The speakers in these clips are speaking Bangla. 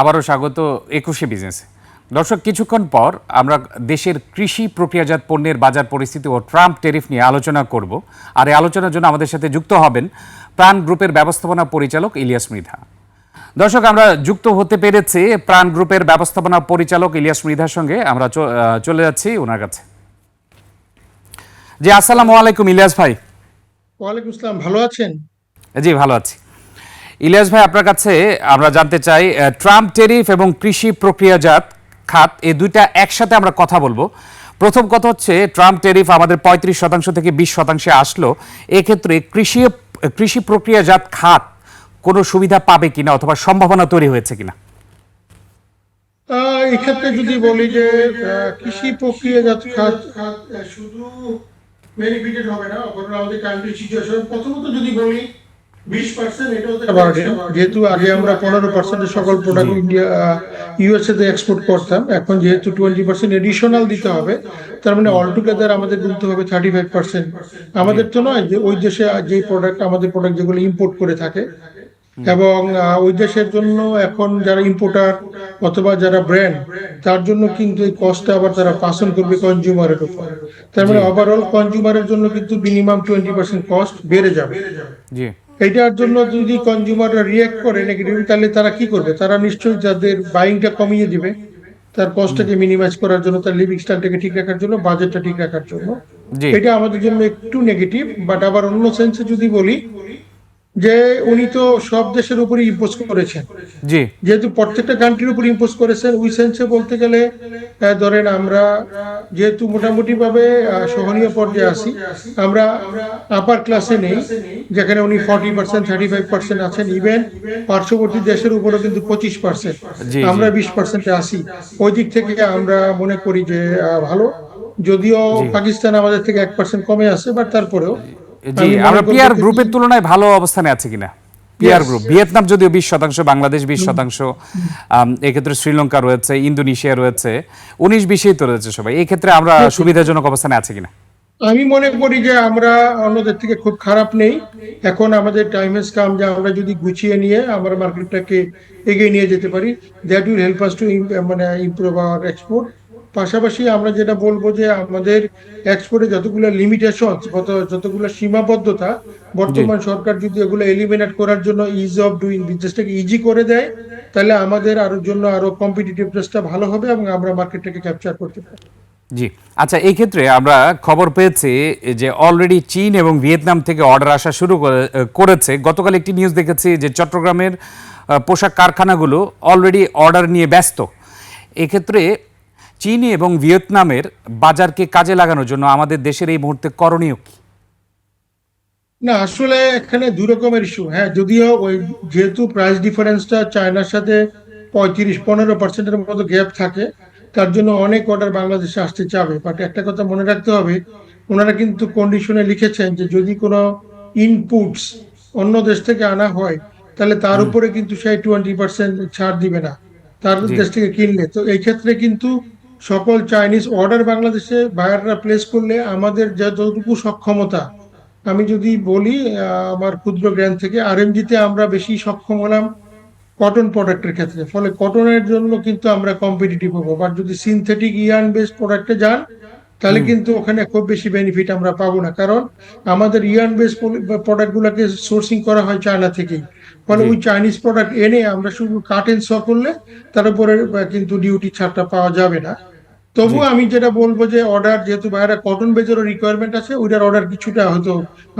আবারও স্বাগত একুশে বিজনেস। দর্শক কিছুক্ষণ পর আমরা দেশের কৃষি প্রক্রিয়াজাত পণ্যের বাজার পরিস্থিতি ও ট্রাম্প টেরিফ নিয়ে আলোচনা করব। আর এই আলোচনার জন্য আমাদের সাথে যুক্ত হবেন প্রাণ গ্রুপের ব্যবস্থাপনা পরিচালক ইলিয়াস মৃধা। দর্শক আমরা যুক্ত হতে পেরেছি প্রাণ গ্রুপের ব্যবস্থাপনা পরিচালক ইলিয়াস মৃধার সঙ্গে। আমরা চলে যাচ্ছি ওনার কাছে। জি আসসালামু আলাইকুম ইলিয়াস ভাই। ওয়ালাইকুম আসসালাম ভালো আছেন? জি ভালো আছি। ইলিয়াস ভাই, আপনার কাছে আমরা জানতে চাই ট্রাম্প টেরিফ এবং কৃষি প্রক্রিয়াজাত খাত, এই দুইটা একসাথে আমরা কথা বলব। প্রথম কথা হচ্ছে, ট্রাম্প টেরিফ আমাদের পঁয়ত্রিশ শতাংশ থেকে বিশ শতাংশে আসলো। এক্ষেত্রে কৃষি কৃষি প্রক্রিয়াজাত খাত কোনো সুবিধা পাবে কিনা অথবা সম্ভাবনা তৈরি হয়েছে কিনা? এক্ষেত্রে যদি বলি যে কৃষি প্রক্রিয়াজাত খাত শুধু বেনিফিটেড হবে না আমাদের কান্ট্রি সিচুয়েশন প্রথমত যদি বলি পার্সেন্ট যেহেতু আগে আমরা পনেরো পার্সেন্টের সকল প্রোডাক্ট ইন্ডিয়া ইউএসএ তে এক্সপোর্ট করতাম এখন যেহেতু টোয়েন্টি পার্সেন্ট এডিশনাল দিতে হবে তার মানে অল টুগেদার আমাদের গুনতে হবে থার্টি ফাইভ পার্সেন্ট আমাদের তো নয় যে ওই দেশে যে প্রোডাক্ট আমাদের প্রোডাক্ট যেগুলো ইম্পোর্ট করে থাকে। এবং ওই দেশের জন্য এখন যারা ইম্পোর্টার অথবা যারা ব্র্যান্ড তার জন্য কিন্তু এই কস্টটা আবার তারা পাসন করবে কনজিউমারের উপর। তার মানে ওভারঅল কনজিউমারের জন্য কিন্তু মিনিমাম টোয়েন্টি পার্সেন্ট কস্ট বেড়ে যাবে। জি। এটার জন্য যদি কনজিউমাররা রিয়েক্ট করে নেগেটিভ তাহলে তারা কি করবে? তারা নিশ্চয়ই যাদের বাইংটা কমিয়ে দিবে তার কস্টটাকে মিনিমাইজ করার জন্য তার লিভিং স্টাইলটাকে ঠিক রাখার জন্য বাজেটটা ঠিক রাখার জন্য। এটা আমাদের জন্য একটু নেগেটিভ বাট আবার অন্য সেন্সে যদি বলি যে উনি তো সব দেশের উপরে ইম্পোজ করেছেন। জি। যেহেতু প্রত্যেকটা কান্ট্রির উপর ইম্পোজ করেছেন ওই সেন্সে বলতে গেলে ধরেন আমরা যেহেতু মোটামুটি ভাবে সহনীয় পর্যায়ে আছি আমরা আপার ক্লাসে নেই যেখানে উনি forty percent thirty five percent আছেন ইভেন পার্শ্ববর্তী দেশের উপরও কিন্তু পঁচিশ পার্সেন্ট। আমরা বিশ পার্সেন্টে আসি ওই দিক থেকে আমরা মনে করি যে ভালো। যদিও পাকিস্তান আমাদের থেকে এক পার্সেন্ট কমে আছে বাট তারপরেও জি আমরা পিয়ার গ্রুপের তুলনায় ভালো অবস্থানে আছে কিনা? পিয়ার গ্রুপ ভিয়েতনাম যদিও বিশ শতাংশ বাংলাদেশ বিশ শতাংশ এক্ষেত্রে শ্রীলঙ্কা রয়েছে ইন্দোনেশিয়া রয়েছে উনিশ বিশেই তো রয়েছে সবাই। এই ক্ষেত্রে আমরা সুবিধাজনক অবস্থানে আছে কিনা? আমি মনে করি যে আমরা অন্যদের থেকে খুব খারাপ নেই। এখন আমাদের টাইম এস কাম যে আমরা যদি গুছিয়ে নিয়ে আমরা মার্কেটটাকে এগিয়ে নিয়ে যেতে পারি that will help us to মানে ইমপ্রুভ আওয়ার এক্সপোর্ট পাশাপাশি আমরা যেটা বলব যে আমাদের এক্সপোর্টে যতগুলো লিমিটেশন যতগুলো সীমাবদ্ধতা বর্তমান সরকার যদি এগুলো এলিমিনেট করার জন্য ইজ অফ ডুইং বিজনেসটাকে ইজি করে দেয় তাহলে আমাদের আরও জন্য আরও কম্পিটিটিভনেসটা ভালো হবে এবং আমরা মার্কেটটাকে ক্যাপচার করতে পারব। জি। আচ্ছা এই ক্ষেত্রে আমরা খবর পেয়েছি যে অলরেডি চীন এবং ভিয়েতনাম থেকে অর্ডার আসা শুরু করে- করেছে। গতকাল একটি নিউজ দেখেছি যে চট্টগ্রামের পোশাক কারখানাগুলো অলরেডি অর্ডার নিয়ে ব্যস্ত। এক্ষেত্রে চীন এবং ভিয়েতনামের বাজারকে কাজে লাগানোর জন্য আমাদের দেশের এই মুহূর্তে করণীয় কি? না আসলে এখানে দুই রকমের ইস্যু হ্যাঁ যদিও ওই যেহেতু প্রাইস ডিফারেন্সটা চায়নার সাথে পঁয়ত্রিশ পনেরো পার্সেন্টের মতো গ্যাপ থাকে তার জন্য অনেক অর্ডার বাংলাদেশে আসতে চাবে। বাট একটা কথা মনে রাখতে হবে ওনারা কিন্তু কন্ডিশনে লিখেছেন যে যদি কোনো ইনপুটস অন্য দেশ থেকে আনা হয় তাহলে তার উপরে কিন্তু সেই টোয়েন্টি পার্সেন্ট ছাড় দিবে না। তার দেশ থেকে কিনলে। তো এই ক্ষেত্রে কিন্তু সকল চাইনিজ অর্ডার বাংলাদেশে বায়াররা প্লেস করলে আমাদের যতটুকু সক্ষমতা আমি যদি বলি আমার ক্ষুদ্র জ্ঞান থেকে আর আরএমজিতে আমরা বেশি সক্ষম হলাম কটন প্রোডাক্টের ক্ষেত্রে। ফলে কটনের জন্য কিন্তু আমরা কম্পিটিটিভ হব। বাট যদি সিনথেটিক ইয়ান বেসড প্রোডাক্টে যান তাহলে কিন্তু ওখানে খুব বেশি বেনিফিট আমরা পাবো না। কারণ আমাদের ইয়ান বেস প্রোডাক্ট গুলাকে সোর্সিং করা হয় চায়না থেকেই। ফলে ওই চাইনিজ প্রোডাক্ট এনে আমরা শুধু কাটেন স করলে তার উপরে কিন্তু ডিউটি ছাড়টা পাওয়া যাবে না। তবু আমি যেটা বলব যে অর্ডার যেহেতু বাইরে কটন বেজেরও রিকোয়ারমেন্ট আছে ওইটার অর্ডার কিছুটা হয়তো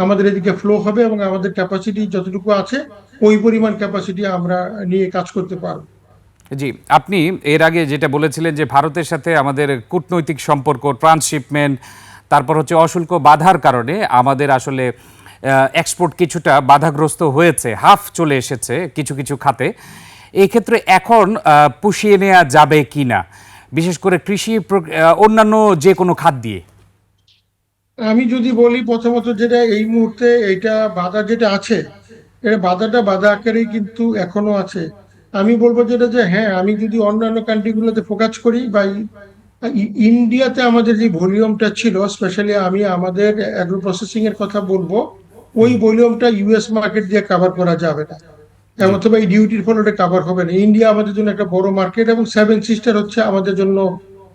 আমাদের এদিকে ফ্লো হবে এবং আমাদের ক্যাপাসিটি যতটুকু আছে ওই পরিমাণ ক্যাপাসিটি আমরা নিয়ে কাজ করতে পারব। জি আপনি এর আগে যেটা বলেছিলেন যে ভারতের সাথে আমাদের কূটনৈতিক সম্পর্ক ট্রান্সশিপমেন্ট তারপর হচ্ছে অশুল্ক বাধার কারণে আমাদের আসলে এক্সপোর্ট কিছুটা বাধাগ্রস্ত হয়েছে হাফ চলে এসেছে কিছু কিছু খাতে। এই ক্ষেত্রে এখন পুষিয়ে নেওয়া যাবে কি না বিশেষ করে কৃষি অন্যান্য যে কোনো খাত দিয়ে। আমি যদি বলি প্রথমত যেটা এই মুহূর্তে এইটা বাধা যেটা আছে এটা বাধাটা বাধা আকারেই কিন্তু এখনও আছে। আমি বলব যেটা যে হ্যাঁ আমি যদি অন্যান্য কান্ট্রিগুলোতে ফোকাস করি বা ইন্ডিয়াতে আমাদের যে ভলিউমটা ছিল স্পেশালি আমি আমাদের অ্যাগ্রো প্রসেসিং এর কথা বলব ওই ভলিউমটা ইউএস মার্কেট দিয়ে কাভার করা যাবে না। অথবা এই ডিউটির ফলে ওটা কাভার হবে না। ইন্ডিয়া আমাদের জন্য একটা বড় মার্কেট এবং সেভেন সিস্টার হচ্ছে আমাদের জন্য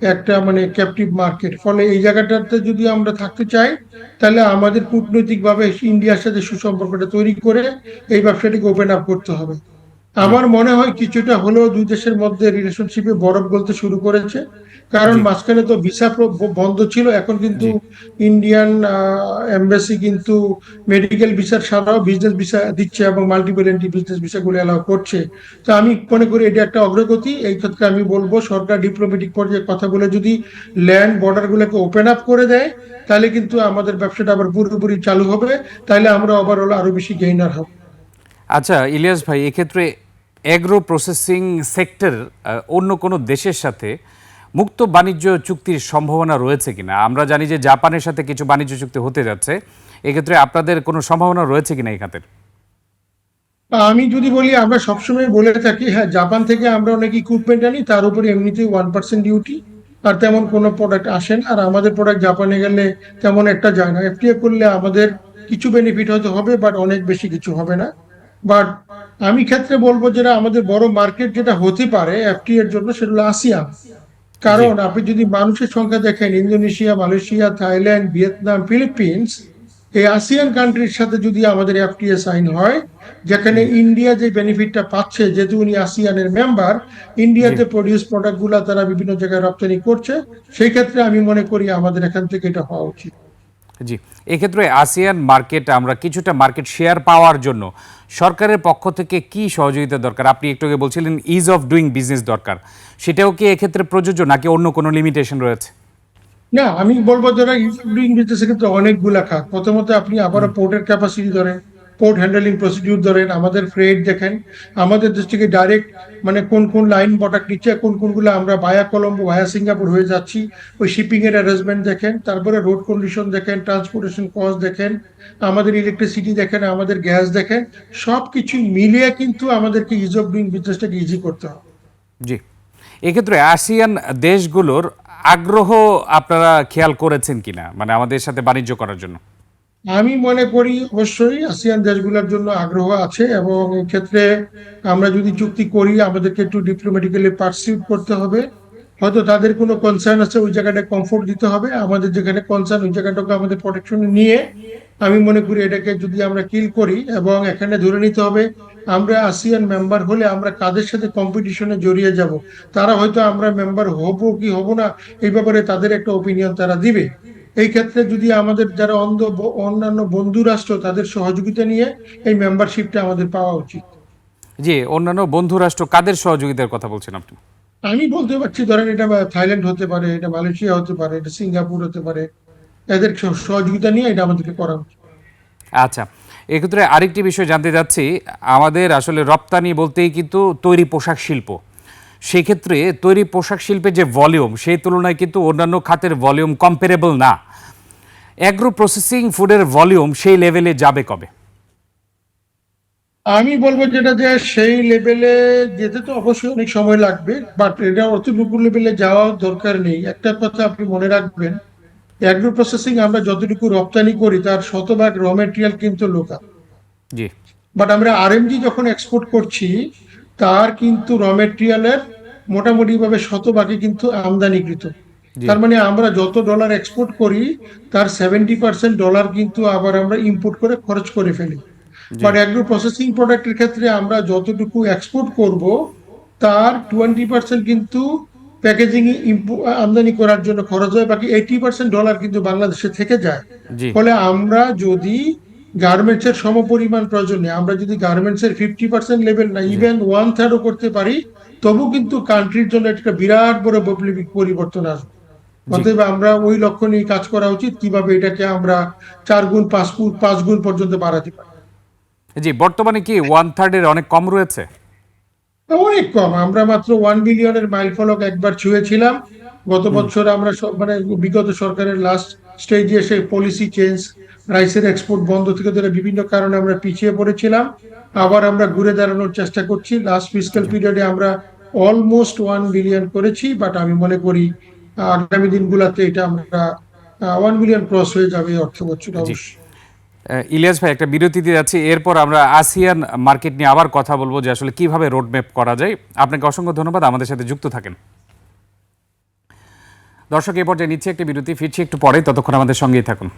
একটা মানে ক্যাপটিভ মার্কেট ফলে এই জায়গাটাতে যদি আমরা থাকতে চাই, তাহলে আমাদের কূটনৈতিকভাবে ইন্ডিয়ার সাথে সুসম্পর্কটা তৈরি করে এই ব্যবসাটিকে ওপেন আপ করতে হবে। আমার মনে হয় কিছুটা হলেও দুই দেশের মধ্যে রিলেশনশিপে বরফ গলতে শুরু করেছে। কারণ মাঝখানে তো ভিসা বন্ধ ছিল এখন কিন্তু ইন্ডিয়ান এমবাসি কিন্তু মেডিকেল ভিসার ছাড়াও বিজনেস ভিসা দিচ্ছে এবং মাল্টিপল এন্ট্রি বিজনেস ভিসাগুলো অ্যালাউ করছে। তো আমি মনে করি এটা একটা অগ্রগতি। এই ক্ষেত্রে আমি বলব সরকার ডিপ্লোমেটিক পর্যায়ে কথা বলে যদি ল্যান্ড বর্ডারগুলোকে ওপেন আপ করে দেয় তাহলে কিন্তু আমাদের ব্যবসাটা আবার পুরোপুরি চালু হবে। তাহলে আমরা ওভারঅল আরও বেশি গেইনার হব। আচ্ছা ইলিয়াস ভাই এক্ষেত্রে এগ্রো প্রসেসিং সেক্টর অন্য কোনো দেশের সাথে মুক্ত বাণিজ্য চুক্তির সম্ভাবনা রয়েছে কিনা? আমরা জানি যে জাপানের সাথে কিছু বাণিজ্য চুক্তি হতে যাচ্ছে। এক্ষেত্রে আপনাদের কোনো সম্ভাবনা রয়েছে কিনা এই খাতের? আমি যদি বলি, আমরা সবসময় বলে থাকি হ্যাঁ জাপান থেকে আমরা অনেক ইকুইপমেন্ট আনি, তার উপরে এমনিতেই ওয়ান পার্সেন্ট ডিউটি আর তেমন কোনো প্রোডাক্ট আসে না। আর আমাদের প্রোডাক্ট জাপানে গেলে তেমন একটা যায় না। এফটিএ করলে আমাদের কিছু বেনিফিট হয়তো হবে বাট অনেক বেশি কিছু হবে না। বাট আমি ক্ষেত্রে বলব যেটা আমাদের বড় মার্কেট যেটা হতে পারে এফটি এর জন্য সেটা হলো আসিয়ান কারণ আপনি যদি মানুষের সংখ্যা দেখেন Indonesia Malaysia Thailand Vietnam Philippines এই আসিয়ান কান্ট্রির সাথে যদি আমাদের এফটিএ সাইন হয় যেখানে ইন্ডিয়া যে বেনিফিটটা পাচ্ছে যেহেতু উনি আসিয়ানের মেম্বার ইন্ডিয়াতে প্রডিউস প্রোডাক্টগুলা তারা বিভিন্ন জায়গায় রপ্তানি করছে সেই ক্ষেত্রে আমি মনে করি আমাদের এখান থেকে এটা হওয়া উচিত। জি এক্ষেত্রে আসিয়ান মার্কেট আমরা কিছুটা মার্কেট শেয়ার পাওয়ার জন্য সরকারের পক্ষ থেকে কি সহযোগিতা দরকার? আপনি একটু আগে বলছিলেন ইজ অফ ডুইং বিজনেস দরকার। সেটাও কি এক্ষেত্রে প্রযোজ্য নাকি অন্য কোনো লিমিটেশন রয়েছে? না আমি বলব যারা ডুইং বিজনেস ক্ষেত্রে অনেকগুলা খাত। প্রথমত আপনি আবার পোর্টের ক্যাপাসিটি ধরেন। পোর্ট হ্যান্ডেলিং প্রসিডিউর ধরেন, আমাদের ফ্রেড দেখেন, আমাদের দেশ থেকে ডাইরেক্ট মানে কোন কোন লাইন প্রোডাক্ট নিচ্ছে কোন কোনগুলো আমরা ভায়া কলম্বো ভায়া সিঙ্গাপুর হয়ে যাচ্ছি, ওই শিপিং এর অ্যারেঞ্জমেন্ট দেখেন, তারপরে রোড কন্ডিশন দেখেন ট্রান্সপোর্টেশন কস্ট দেখেন, আমাদের ইলেকট্রিসিটি দেখেন, আমাদের গ্যাস দেখেন সব কিছু মিলিয়ে কিন্তু আমাদেরকে ইজ অফ ডুইং বিজনেসটাকে ইজি করতে হবে। জি। এক্ষেত্রে আসিয়ান দেশগুলোর আগ্রহ আপনারা খেয়াল করেছেন কিনা? মানে আমাদের সাথে বাণিজ্য করার জন্য। আমি মনে করি অবশ্যই আসিয়ান দেশগুলোর জন্য আগ্রহ আছে এবং ক্ষেত্রে আমরা যদি চুক্তি করি, আমাদেরকে একটু ডিপ্লোম্যাটিক্যালি পার্সিউট করতে হবে। হয়তো তাদের কোনো কনসার্ন আছে, ওই জায়গাটা কমফোর্ট দিতে হবে। আমাদের যেখানে কনসার্ন ওই জায়গাটাকে আমাদের প্রোটেকশন নিয়ে আমি মনে করি এটাকে যদি আমরা কিল করি এবং এখানে ধরে নিতে হবে, আমরা আসিয়ান মেম্বার হলে আমরা কাদের সাথে কম্পিটিশনে জড়িয়ে যাব? তারা হয়তো আমরা মেম্বার হব কি হব না, এই ব্যাপারে তাদের একটা ওপিনিয়ন তারা দিবে। এই ক্ষেত্রে যদি আমাদের যারা অন্ধ অন্যান্য বন্ধু রাষ্ট্র তাদের সহযোগিতা নিয়ে এই মেম্বারশিপটা আমাদের পাওয়া উচিত। জি অন্যান্য বন্ধু রাষ্ট্র কাদের সহযোগিতার কথা বলছেন আপনি? আমি বলতে পারছি ধরেন এটা থাইল্যান্ড হতে পারে এটা মালয়েশিয়া হতে পারে এটা সিঙ্গাপুর হতে পারে এদের সহযোগিতা নিয়ে এটা আমাদেরকে করা উচিত। আচ্ছা এক্ষেত্রে আরেকটি বিষয় জানতে চাচ্ছি আমাদের আসলে রপ্তানি বলতেই কিন্তু তৈরি পোশাক শিল্প। সেক্ষেত্রে তৈরি পোশাক শিল্পের যে ভলিউম সেই তুলনায় কিন্তু অন্যান্য খাতের ভলিউম কম্পারেবল না। অ্যাগ্রো প্রসেসিং ফুডের ভলিউম সেই লেভেলে যাবে কবে? আমি বলব যেটা যে সেই লেভেলে যেতে তো অবশ্যই অনেক সময় লাগবে বাট এটা অতটুকু লেভেলে যাওয়া দরকার নেই। একটা কথা আপনি মনে রাখবেন অ্যাগ্রো প্রসেসিং আমরা যতটুকু রপ্তানি করি তার শতভাগ র মেটেরিয়াল কিন্তু লোকাল জি। বাট আমরা আরএমজি যখন এক্সপোর্ট করছি তার কিন্তু র মেটেরিয়ালের মোটামুটি ভাবে শতভাগই কিন্তু আমদানিকৃত। তার মানে আমরা যত ডলার এক্সপোর্ট করি তার সেভেন্টি পার্সেন্ট ডলার কিন্তু আবার আমরা ইম্পোর্ট করে খরচ করে ফেলি। বাট অ্যাগ্রো প্রসেসিং প্রোডাক্টের ক্ষেত্রে আমরা যতটুকু এক্সপোর্ট করব তার টোয়েন্টি পার্সেন্ট কিন্তু প্যাকেজিং আমদানি করার জন্য খরচ হয় বাকি এইটি পার্সেন্ট ডলার কিন্তু বাংলাদেশে থেকে যায়। ফলে আমরা যদি গার্মেন্টস এর সমপরিমাণ প্রয়োজন নেই আমরা যদি গার্মেন্টস এর ফিফটি পার্সেন্ট লেভেল না ইভেন ওয়ান থার্ডও করতে পারি তবু কিন্তু কান্ট্রির জন্য একটা বিরাট বড় বৈপ্লবিক পরিবর্তন আসবে। অতএব আমরা ওই লক্ষ্য নিয়ে কাজ করা উচিত কীভাবে এটাকে আমরা চার গুণ পাঁচ গুণ পাঁচ গুণ পর্যন্ত বাড়াতে পারি। জি বর্তমানে কি ওয়ান থার্ডের অনেক কম রয়েছে? অনেক কম। আমরা মাত্র ওয়ান বিলিয়নের মাইল ফলক একবার ছুঁয়েছিলাম। গত বছর আমরা মানে বিগত সরকারের লাস্ট স্টেজে এসে পলিসি চেঞ্জ রাইসের এক্সপোর্ট বন্ধ থেকে ধরে বিভিন্ন কারণে আমরা পিছিয়ে পড়েছিলাম। আবার আমরা ঘুরে দাঁড়ানোর চেষ্টা করছি। লাস্ট ফিজিক্যাল পিরিয়ডে আমরা অলমোস্ট ওয়ান বিলিয়ন করেছি বাট আমি মনে করি আগামী দিনগুলোতে এটা আমরা ওয়ান বিলিয়ন ক্রস হয়ে যাবে অর্থ বছর অবশ্যই। ইলিয়াস ভাই একটা বিরতিতে যাচ্ছি। এরপর আমরা আসিয়ান মার্কেট নিয়ে আবার কথা বলব যে আসলে কীভাবে রোডম্যাপ করা যায়। আপনাকে অসংখ্য ধন্যবাদ আমাদের সাথে যুক্ত থাকেন। দর্শক এ পর্যায়ে নিচ্ছে একটি বিরতি ফিরছি একটু পরে ততক্ষণ আমাদের সঙ্গেই থাকুন।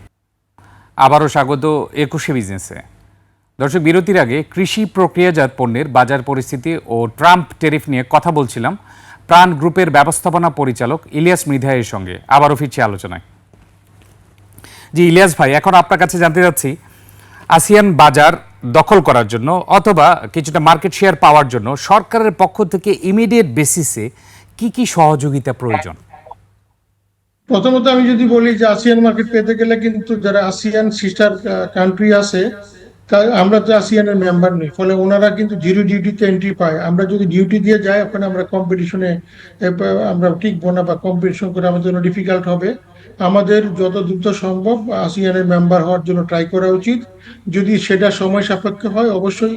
আবারও স্বাগত একুশে বিজনেসে দর্শক বিরতির আগে কৃষি প্রক্রিয়াজাত পণ্যের বাজার পরিস্থিতি ও ট্রাম্প টেরিফ নিয়ে কথা বলছিলাম। প্রাণ গ্রুপের ব্যবস্থাপনা পরিচালক ইলিয়াস মৃধায়ের সঙ্গে আবারও ফিরছি আলোচনায়। জি, ইলিয়াস ভাই, এখন আপনার কাছে জানতে চাচ্ছি, আসিয়ান বাজার দখল করার জন্য অথবা কিছুটা মার্কেট শেয়ার পাওয়ার জন্য সরকারের পক্ষ থেকে ইমিডিয়েট বেসিসে কি কি সহযোগিতা প্রয়োজন? প্রথমত আমি যদি বলি যে আসিয়ান মার্কেট পেতে গেলে কিন্তু যারা আসিয়ান সিস্টার কান্ট্রি আছে তা আমরা তো আসিয়ানের মেম্বার নই ফলে ওনারা কিন্তু জিরো ডিউটিতে এন্ট্রি পায়। আমরা যদি ডিউটি দিয়ে যাই ওখানে আমরা কম্পিটিশনে আমরা টিকবো না বা কম্পিটিশন করে আমাদের জন্য ডিফিকাল্ট হবে। আমাদের যত দ্রুত সম্ভব আসিয়ানের মেম্বার হওয়ার জন্য ট্রাই করা উচিত। যদি সেটা সময় সাপেক্ষ হয় অবশ্যই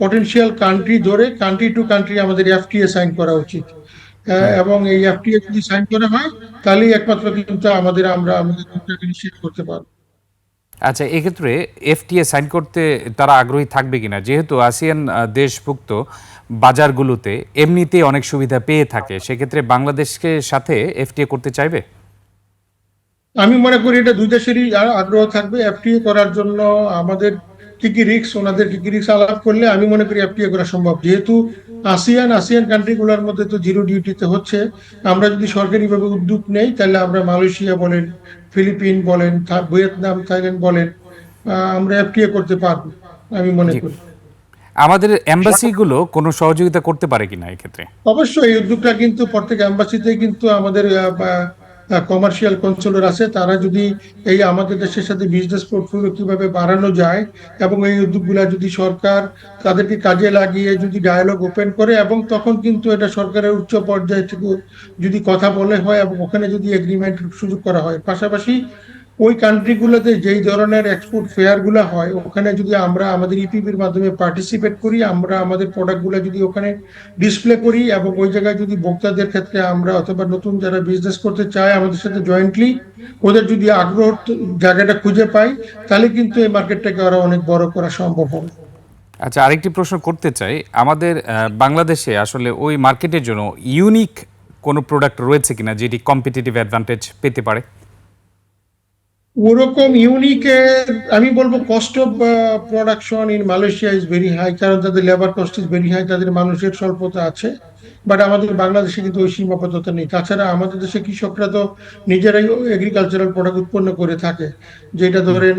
পটেনশিয়াল কান্ট্রি ধরে কান্ট্রি টু কান্ট্রি আমাদের এফটিএ সাইন করা উচিত। আহ, এবং এই এফটিএ যদি সাইন করা হয় তাহলেই একমাত্র কিন্তু আমাদের আমরা আমাদের করতে পারব। আচ্ছা এক্ষেত্রে এফটিএ সাইন করতে তারা আগ্রহী থাকবে কিনা? যেহেতু আসিয়ান দেশভুক্ত বাজারগুলোতে এমনিতেই অনেক সুবিধা পেয়ে থাকে, সেক্ষেত্রে বাংলাদেশকে সাথে এফটিএ করতে চাইবে? আমি মনে করি এটা দুই দেশেরই আগ্রহ থাকবে। এফটিএ করার জন্য আমাদের কি কি রিস্ক ওনাদের কি কি রিস্ক আলাপ করলে আমি মনে করি এফটিএ করা সম্ভব। যেহেতু আসিয়ান আসিয়ান কান্ট্রিগুলোর মধ্যে তো জিরো ডিউটিতে হচ্ছে। আমরা যদি সরকারিভাবে উদ্যোগ নেই, তাহলে আমরা মালয়েশিয়া বলেন ফিলিপিন বলেন ভিয়েতনাম থাইল্যান্ড বলেন আহ, আমরা এফটিএ করতে পারব আমি মনে করি। আমাদের এমবাসিগুলো কোনো সহযোগিতা করতে পারে কিনা এক্ষেত্রে? অবশ্যই এই উদ্যোগটা কিন্তু প্রত্যেক অ্যাম্বাসিতে কিন্তু আমাদের কমার্শিয়াল কনসোলার আছে, তারা যদি এই আমাদের দেশের সাথে বিজনেস পোর্টফোলিও কীভাবে বাড়ানো যায় এবং এই উদ্যোগগুলো যদি সরকার তাদেরকে কাজে লাগিয়ে যদি ডায়ালগ ওপেন করে এবং তখন কিন্তু এটা সরকারের উচ্চ পর্যায়ে থেকে যদি কথা বলে হয় এবং ওখানে যদি এগ্রিমেন্ট সুযোগ করা হয়। পাশাপাশি ওই কান্ট্রিগুলোতে যেই ধরনের এক্সপোর্ট ফেয়ারগুলো হয়, ওখানে যদি আমরা আমাদের ইপিবির মাধ্যমে পার্টিসিপেট করি, আমরা আমাদের প্রোডাক্টগুলো যদি ওখানে ডিসপ্লে করি এবং ওই জায়গায় যদি ভোক্তাদের ক্ষেত্রে আমরা অথবা নতুন যারা বিজনেস করতে চায় আমাদের সাথে জয়েন্টলি ওদের যদি আগ্রহ জায়গাটা খুঁজে পাই, তাহলে কিন্তু এই মার্কেটটাকে আরও অনেক বড় করা সম্ভব হবে। আচ্ছা আরেকটি প্রশ্ন করতে চাই। আমাদের বাংলাদেশে আসলে ওই মার্কেটের জন্য ইউনিক কোনো প্রোডাক্ট রয়েছে কিনা যেটি কম্পিটিটিভ অ্যাডভান্টেজ পেতে পারে? ওরকম ইউনিকের আমি বলব cost of production in Malaysia is very high কারণ তাদের labour cost is very high তাদের মানুষের স্বল্পতা আছে বাট আমাদের বাংলাদেশে কিন্তু ওই সীমাবদ্ধতা নেই। তাছাড়া আমাদের দেশে কৃষকরা তো নিজেরাই এগ্রিকালচারাল প্রোডাক্ট উৎপন্ন করে থাকে যেটা ধরেন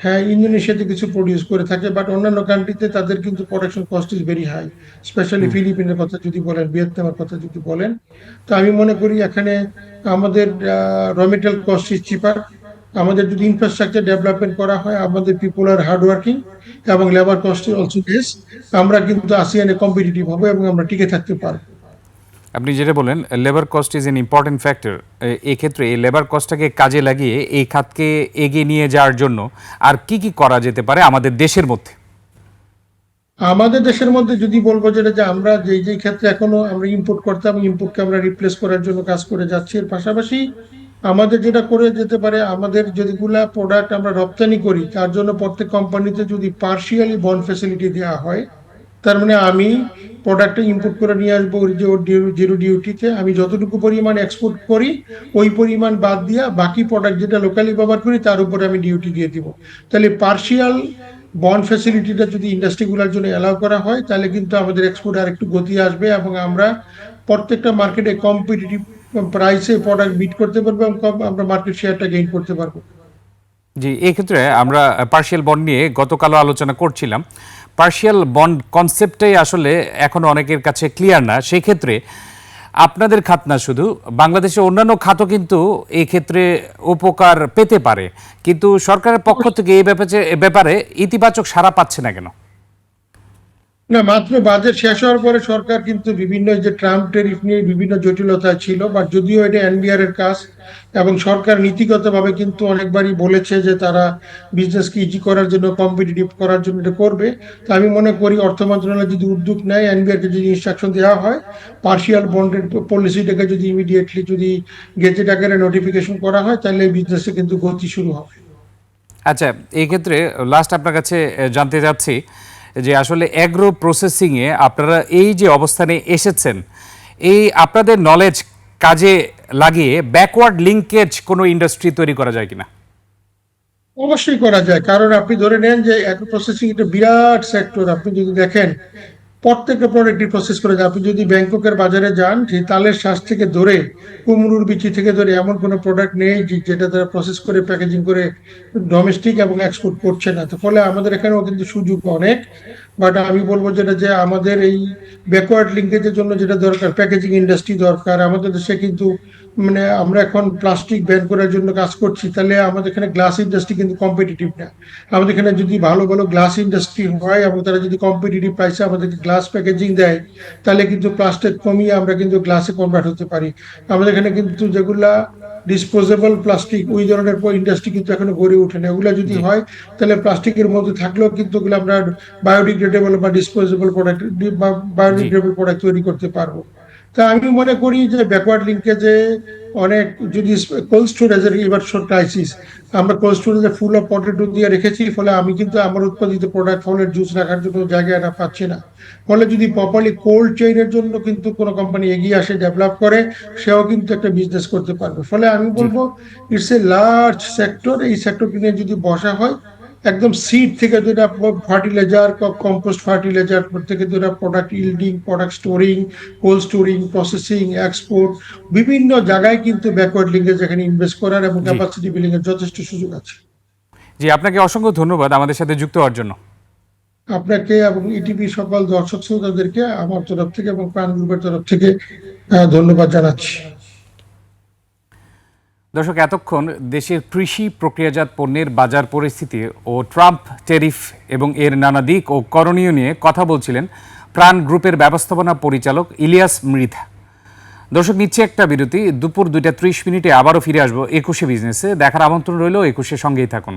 হ্যাঁ ইন্দোনেশিয়াতে কিছু প্রডিউস করে থাকে বাট অন্যান্য কান্ট্রিতে তাদের কিন্তু production cost is very high specially ফিলিপিনের কথা যদি বলেন ভিয়েতনামের কথা যদি বলেন। তো আমি মনে করি এখানে আমাদের র মেটেরিয়াল কস্ট ইজ চিপার আমাদের যদি ইনফ্রাস্ট্রাকচার ডেভেলপমেন্ট করা হয় আমাদের পিপল আর হার্ড ওয়ার্কিং এবং লেবার কস্ট অলসো বেস আমরা কিন্তু আসিয়ানে কম্পিটিটিভ হবে এবং আমরা টিকে থাকতে পারব। আপনি যেটা বলেন labour cost is an important factor এক্ষেত্রে এই লেবার কস্টটাকে কাজে লাগিয়ে এই খাতকে এগিয়ে নিয়ে যাওয়ার জন্য আর কি কি করা যেতে পারে আমাদের দেশের মধ্যে? আমাদের দেশের মধ্যে যদি বলব যেটা যে আমরা যেই যেই ক্ষেত্রে এখনও আমরা ইম্পোর্ট করতাম ইম্পোর্টকে আমরা রিপ্লেস করার জন্য কাজ করে যাচ্ছি এর পাশাপাশি আমাদের যেটা করে যেতে পারে, আমাদের যেগুলা প্রোডাক্ট আমরা রপ্তানি করি, তার জন্য প্রত্যেক কোম্পানিতে যদি পার্শিয়ালি বন্ড ফ্যাসিলিটি দেওয়া হয়, তার মানে আমি প্রোডাক্টটা ইম্পোর্ট করে নিয়ে আসব জিরো ডিউটিতে আমি যতটুকু পরিমাণ এক্সপোর্ট করি, ওই পরিমাণ বাদ দিয়া বাকি প্রোডাক্ট যেটা লোকালি ব্যবহার করি, তার উপরে আমি ডিউটি দিয়ে দিব। তাহলে পার্শিয়াল বন্ড ফ্যাসিলিটিটা যদি ইন্ডাস্ট্রিগুলোর জন্য অ্যালাউ করা হয়, তাহলে কিন্তু আমাদের এক্সপোর্ট আর একটু গতি আসবে এবং আমরা প্রত্যেকটা মার্কেটে কম্পিটিটিভ প্রাইসে প্রোডাক্ট বিট করতে পারব এবং আমরা মার্কেট শেয়ারটা গেইন করতে পারব। জি এই ক্ষেত্রে আমরা পার্শিয়াল বন্ড নিয়ে গতকালও আলোচনা করছিলাম। পার্শিয়াল বন্ড কনসেপ্টটাই আসলে এখনও অনেকের কাছে ক্লিয়ার না। সেই ক্ষেত্রে আপনাদের খাত না শুধু, বাংলাদেশের অন্যান্য খাতও কিন্তু এই ক্ষেত্রে উপকার পেতে পারে। কিন্তু সরকারের পক্ষ থেকে এই ব্যাপারে ব্যাপারে ইতিবাচক সাড়া পাচ্ছে না কেন? না, মাত্র বাজেট শেষ হওয়ার পরে সরকার কিন্তু বিভিন্ন যে ট্রাম্প টেরিফ নিয়ে বিভিন্ন জটিলতা ছিল বা যদিও এটা এনবিআর এর কাজ, এবং সরকার নীতিগতভাবে কিন্তু অনেকবারই বলেছে যে তারা বিজনেসকে ইজি করার জন্য কম্পিটিটিভ করার জন্য এটা করবে। তো আমি মনে করি অর্থ মন্ত্রণালয় যদি উদ্যোগ নেয়, এনবিআর কে যদি ইনস্ট্রাকশন দেওয়া হয় পার্শিয়াল বন্ডের পলিসিটাকে যদি ইমিডিয়েটলি যদি গেজেট আকারে নোটিফিকেশন করা হয়, তাহলে বিজনেসে কিন্তু গতি শুরু হবে। আচ্ছা এই ক্ষেত্রে লাস্ট আপনার কাছে জানতে চাচ্ছি যে আসলে অ্যাগ্রো প্রসেসিংয়ে আপনারা এই যে অবস্থানে এসেছেন, এই আপনাদের নলেজ কাজে লাগিয়ে ব্যাকওয়ার্ড লিঙ্কেজ কোনো ইন্ডাস্ট্রি তৈরি করা যায় কিনা? অবশ্যই করা যায়। কারণ আপনি ধরে নেন যে অ্যাগ্রো প্রসেসিং একটা বিরাট সেক্টর আপনি যদি দেখেন প্রত্যেকটা প্রোডাক্টই প্রসেস করে আপনি যদি ব্যাংককের বাজারে যান, সেই তালের শ্বাস থেকে ধরে, কুমড়ুর বিচি থেকে ধরে এমন কোনো প্রোডাক্ট নেই যে- যেটা তারা প্রসেস করে প্যাকেজিং করে ডোমেস্টিক এবং এক্সপোর্ট করছে না। তো ফলে আমাদের এখানেও কিন্তু সুযোগ অনেক। বাট আমি বলব যেটা যে আমাদের এই ব্যাকওয়ার্ড লিঙ্কেজের জন্য যেটা দরকার প্যাকেজিং ইন্ডাস্ট্রি দরকার, আমাদের দেশে কিন্তু মানে আমরা এখন প্লাস্টিক ব্যান করার জন্য কাজ করছি, তাহলে আমাদের এখানে গ্লাস ইন্ডাস্ট্রি কিন্তু কম্পিটিটিভ না। আমাদের এখানে যদি ভালো ভালো গ্লাস ইন্ডাস্ট্রি হয় এবং তারা যদি কম্পিটিটিভ প্রাইসে আমাদেরকে গ্লাস প্যাকেজিং দেয়, তাহলে কিন্তু প্লাস্টিক কমিয়ে আমরা কিন্তু গ্লাসে কনভার্ট হতে পারি। আমাদের এখানে কিন্তু যেগুলা ডিসপোজেবল প্লাস্টিক ওই ধরনের ইন্ডাস্ট্রি কিন্তু এখনও গড়ে ওঠে না ওগুলা যদি হয় তাহলে প্লাস্টিকের মধ্যে থাকলেও কিন্তু ওগুলো আমরা বায়োডিগ্রেডেবল বা ডিসপোজেবল প্রোডাক্ট বা বায়োডিগ্রেডেবল প্রোডাক্ট তৈরি করতে পারব। তা আমি মনে করি যে ব্যাকওয়ার্ড লিঙ্কেজে অনেক যদি কোল্ড স্টোরেজের এবার ক্রাইসিস আমরা কোল্ড স্টোরেজে ফুল অফ পটেটো দিয়ে রেখেছি ফলে আমি কিন্তু আমার উৎপাদিত প্রোডাক্ট ফলের জুস রাখার জন্য জায়গা না পাচ্ছি না। ফলে যদি প্রপারলি কোল্ড চেইনের জন্য কিন্তু কোনো কোম্পানি এগিয়ে আসে ডেভেলপ করে সেও কিন্তু একটা বিজনেস করতে পারবে। ফলে আমি বলব ইটস এ লার্জ সেক্টর এই সেক্টরকে নিয়ে যদি বসা হয় একদম সিড থেকে যেটা ফার্টিলাইজার কম্পোস্ট ফার্টিলাইজার থেকে যেটা product yielding product storing cold storing processing export বিভিন্ন জায়গায় কিন্তু ব্যাকওয়ার্ড লিঙ্কেজ এখানে ইনভেস্ট করার এবং ক্যাপাসিটি বিল্ডিং এর যথেষ্ট সুযোগ আছে। জি আপনাকে অসংখ্য ধন্যবাদ আমাদের সাথে যুক্ত হওয়ার জন্য। আপনাকে এবং ইটিভি সকল দর্শক শ্রোতাদেরকে আমার তরফ থেকে এবং প্রাণ গ্রুপের তরফ থেকে ধন্যবাদ জানাচ্ছি। দর্শক, এতক্ষণ দেশের কৃষি প্রক্রিয়াজাত পণ্যের বাজার পরিস্থিতি ও ট্রাম্প টেরিফ এবং এর নানা দিক ও করণীয় নিয়ে কথা বলছিলেন প্রাণ গ্রুপের ব্যবস্থাপনা পরিচালক ইলিয়াস মৃধা। দর্শক, নিচ্ছে একটা বিরতি। দুপুর দুইটা ত্রিশ মিনিটে আবারও ফিরে আসব একুশে বিজনেসে। দেখার আমন্ত্রণ রইল একুশে সঙ্গেই থাকুন।